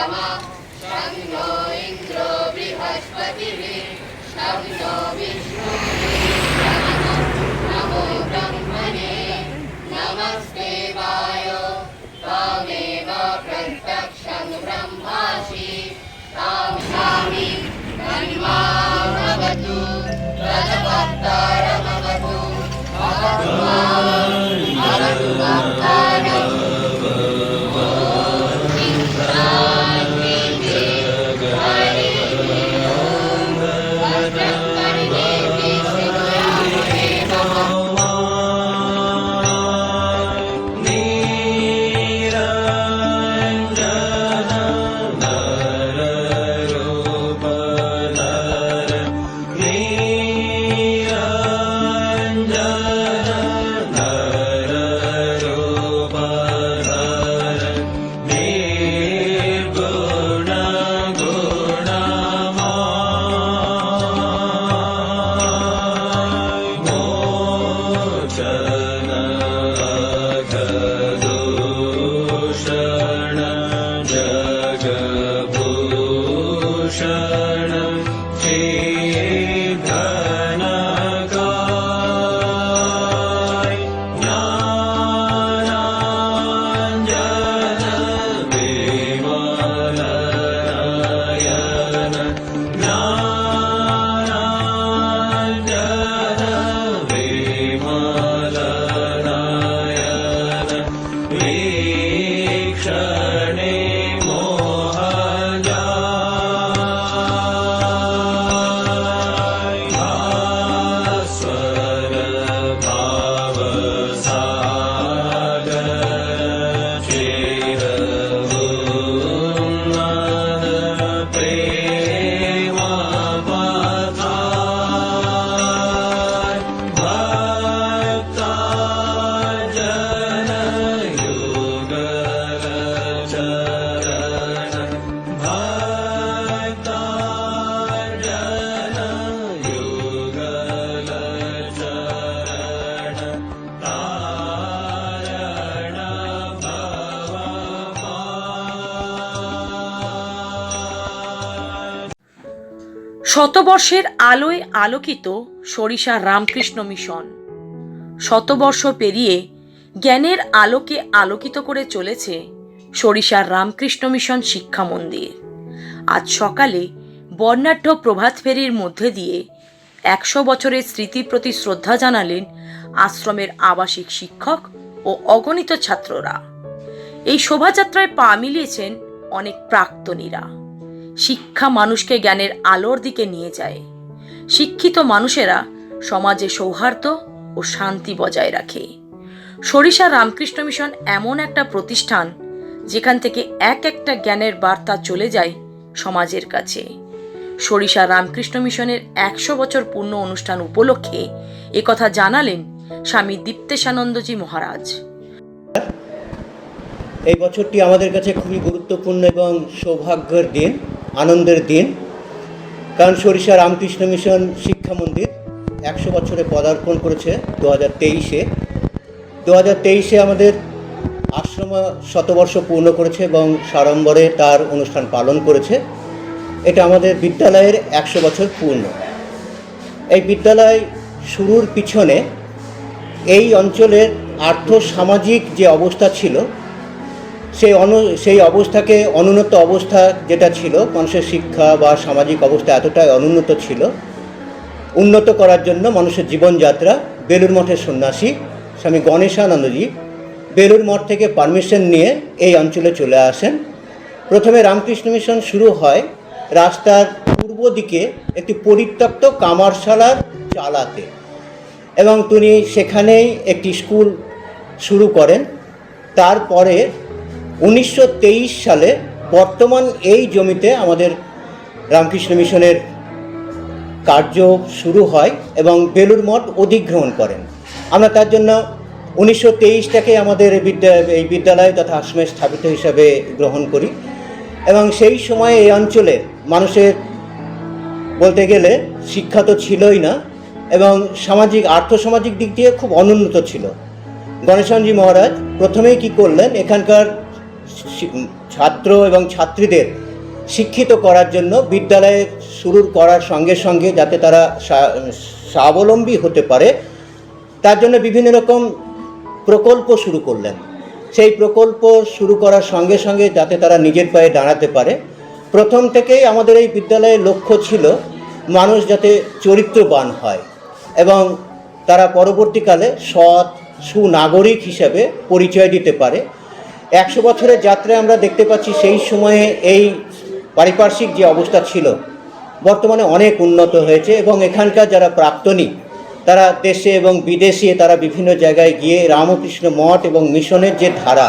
यमः शं नो इन्द्रो बृहस्पतिः शं नो विष्णुः नमो ब्रह्मणे नमस्ते वाय त्वमेव प्रत्यक्षं ब्रह्मासि तामसामि तन्मा भवतु तदवत्तरमवतु শতবর্ষের আলোয় আলোকিত সরিষা রামকৃষ্ণ মিশন। শতবর্ষ পেরিয়ে জ্ঞানের আলোকে আলোকিত করে চলেছে সরিষার রামকৃষ্ণ মিশন শিক্ষা মন্দির। আজ সকালে বর্ণাঢ্য প্রভাত ফেরির মধ্যে দিয়ে একশো বছরের স্মৃতির প্রতি শ্রদ্ধা জানালেন আশ্রমের আবাসিক শিক্ষক ও অগণিত ছাত্ররা। এই শোভাযাত্রায় পা মিলিয়েছেন অনেক প্রাক্তনীরা। শিক্ষা মানুষকে জ্ঞানের আলোর দিকে নিয়ে যায়। শিক্ষিত মানুষেরা সমাজে সৌহার্দ্য ও শান্তি বজায় রাখে। সরিষা রামকৃষ্ণ মিশন এমন একটা প্রতিষ্ঠান যেখান থেকে এক একটা জ্ঞানের বার্তা চলে যায় সমাজের কাছে। সরিষা রামকৃষ্ণ মিশনের একশো বছর পূর্ণ অনুষ্ঠান উপলক্ষে একথা জানালেন স্বামী দীপ্তেশানন্দজি মহারাজ। এই বছরটি আমাদের কাছে খুবই গুরুত্বপূর্ণ এবং সৌভাগ্যের দিন। আনন্দের দিন। কারণ সরিষা রামকৃষ্ণ মিশন শিক্ষা মন্দির একশো বছরে পদার্পণ করেছে দু হাজার তেইশে। দু হাজার তেইশে আমাদের আশ্রম শতবর্ষ পূর্ণ করেছে এবং সাড়ম্বরে তার অনুষ্ঠান পালন করেছে। এটা আমাদের বিদ্যালয়ের একশো বছর পূর্ণ। এই বিদ্যালয় শুরুর পিছনে এই অঞ্চলের আর্থ সামাজিক যে অবস্থা ছিল সেই অনু, সেই অবস্থাকে অনুন্নত অবস্থা যেটা ছিল, মানুষের শিক্ষা বা সামাজিক অবস্থা এতটাই অনুন্নত ছিল, উন্নত করার জন্য মানুষের জীবনযাত্রা বেলুর মঠের সন্ন্যাসী স্বামী গণেশানন্দজি বেলুর মঠ থেকে পারমিশন নিয়ে এই অঞ্চলে চলে আসেন। প্রথমে রামকৃষ্ণ মিশন শুরু হয় রাস্তার পূর্ব দিকে একটি পরিত্যক্ত কামারশালার চালাতে এবং তিনি সেখানেই একটি স্কুল শুরু করেন। তারপরে উনিশশো তেইশ সালে বর্তমান এই জমিতে আমাদের রামকৃষ্ণ মিশনের কার্য শুরু হয় এবং বেলুর মঠ অধিগ্রহণ করেন। আমরা তার জন্য উনিশশো তেইশটাকে আমাদের বিদ্যা, এই বিদ্যালয় তথা আশ্রমে স্থাপিত হিসাবে গ্রহণ করি এবং সেই সময়ে এই অঞ্চলে মানুষের বলতে গেলে শিক্ষা তো ছিলই না এবং সামাজিক, আর্থসামাজিক দিক দিয়ে খুব অনুন্নত ছিল। গণেশনজি মহারাজ প্রথমেই কি করলেন, এখানকার ছাত্র এবং ছাত্রীদের শিক্ষিত করার জন্য বিদ্যালয়ে শুরু করার সঙ্গে সঙ্গে যাতে তারা স্বা- স্বাবলম্বী হতে পারে, তার জন্য বিভিন্ন রকম প্রকল্প শুরু করলেন। সেই প্রকল্প শুরু করার সঙ্গে সঙ্গে যাতে তারা নিজের পায়ে দাঁড়াতে পারে। প্রথম থেকেই আমাদের এই বিদ্যালয়ের লক্ষ্য ছিল মানুষ যাতে চরিত্রবান হয় এবং তারা পরবর্তীকালে সৎ, সুনাগরিক হিসাবে পরিচয় দিতে পারে। একশো বছরের যাত্রায় আমরা দেখতে পাচ্ছি সেই সময়ে এই পারিপার্শ্বিক যে অবস্থা ছিল, বর্তমানে অনেক উন্নত হয়েছে এবং এখানকার যারা প্রাক্তনী, তারা দেশে এবং বিদেশে তারা বিভিন্ন জায়গায় গিয়ে রামকৃষ্ণ মঠ এবং মিশনের যে ধারা,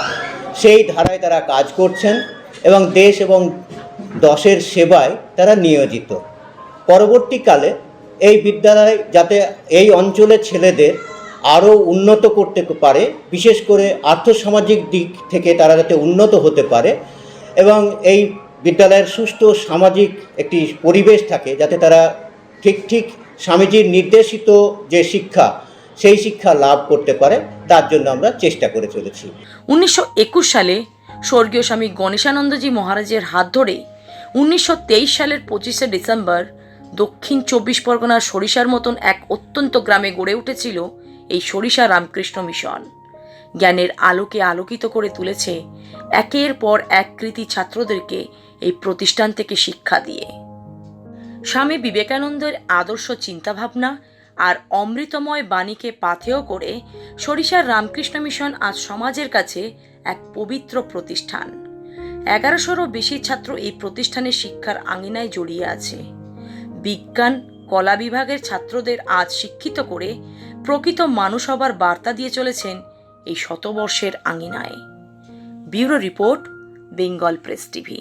সেই ধারায় তারা কাজ করছেন এবং দেশ এবং দশের সেবায় তারা নিয়োজিত। পরবর্তীকালে এই বিদ্যালয় যাতে এই অঞ্চলের ছেলেদের আরও উন্নত করতে পারে, বিশেষ করে আর্থসামাজিক দিক থেকে তারা যাতে উন্নত হতে পারে এবং এই বিদ্যালয়ের সুষ্ঠু সামাজিক একটি পরিবেশ থাকে যাতে তারা ঠিক ঠিক স্বামীজির নির্দেশিত যে শিক্ষা, সেই শিক্ষা লাভ করতে পারে, তার জন্য আমরা চেষ্টা করে চলেছি। উনিশশো একুশ সালে স্বর্গীয় স্বামী গণেশানন্দজি মহারাজের হাত ধরে উনিশশো তেইশ সালের পঁচিশে ডিসেম্বর দক্ষিণ চব্বিশ পরগনার সরিষার মতন এক অত্যন্ত গ্রামে গড়ে উঠেছিল এই সরিষা রামকৃষ্ণ মিশন। জ্ঞানের আলোকে আলোকিত করে তুলেছে একের পর এক কৃতি ছাত্রদেরকে এই প্রতিষ্ঠান থেকে শিক্ষা দিয়ে। স্বামী বিবেকানন্দের আদর্শ চিন্তাভাবনা আর অমৃতময় বাণীকে পাথেয় করে সরিষার রামকৃষ্ণ মিশন আজ সমাজের কাছে এক পবিত্র প্রতিষ্ঠান। এগারোশোরও বেশি ছাত্র এই প্রতিষ্ঠানের শিক্ষার আঙিনায় জড়িয়ে আছে। বিজ্ঞান, কলা বিভাগের ছাত্রদের আজ শিক্ষিত করে প্রকৃত মানুষ হবার বার্তা দিয়ে চলেছেন এই শতবর্ষের আঙিনায়। Bureau report Bengal press TV.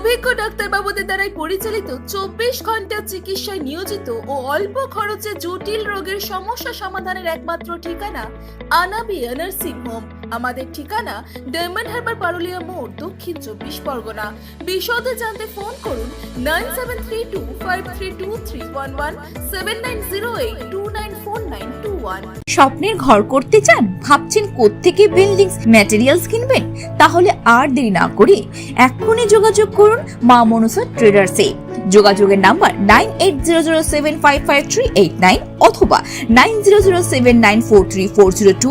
অভিজ্ঞ ডাক্তারবাবুদের দ্বারাই পরিচালিত চব্বিশ ঘণ্টা চিকিৎসায় নিয়োজিত ও অল্প খরচে জটিল রোগের সমস্যা সমাধানের একমাত্র ঠিকানা আনাবি নার্সিং হোম। আমাদের ঠিকানা ডায়মন্ড হারবার পারুলিয়া মোড়, দক্ষিণ চব্বিশ পরগনা। বিশদে জানতে ফোন করুন nine seven three two, five three two, three one one, seven nine zero eight, two nine four nine two one. স্বপ্নের ঘর করতে চান, ভাবছেন কোত্থেকে বিল্ডিংস ম্যাটেরিয়ালস কিনবেন? তাহলে আর দেরি না করে এক্ষুনি যোগাযোগ করুন মা মনসা ট্রেডার্সে যোগাযোগের number nine eight zero zero seven five five three eight nine অথবা nine zero zero seven nine four three four zero two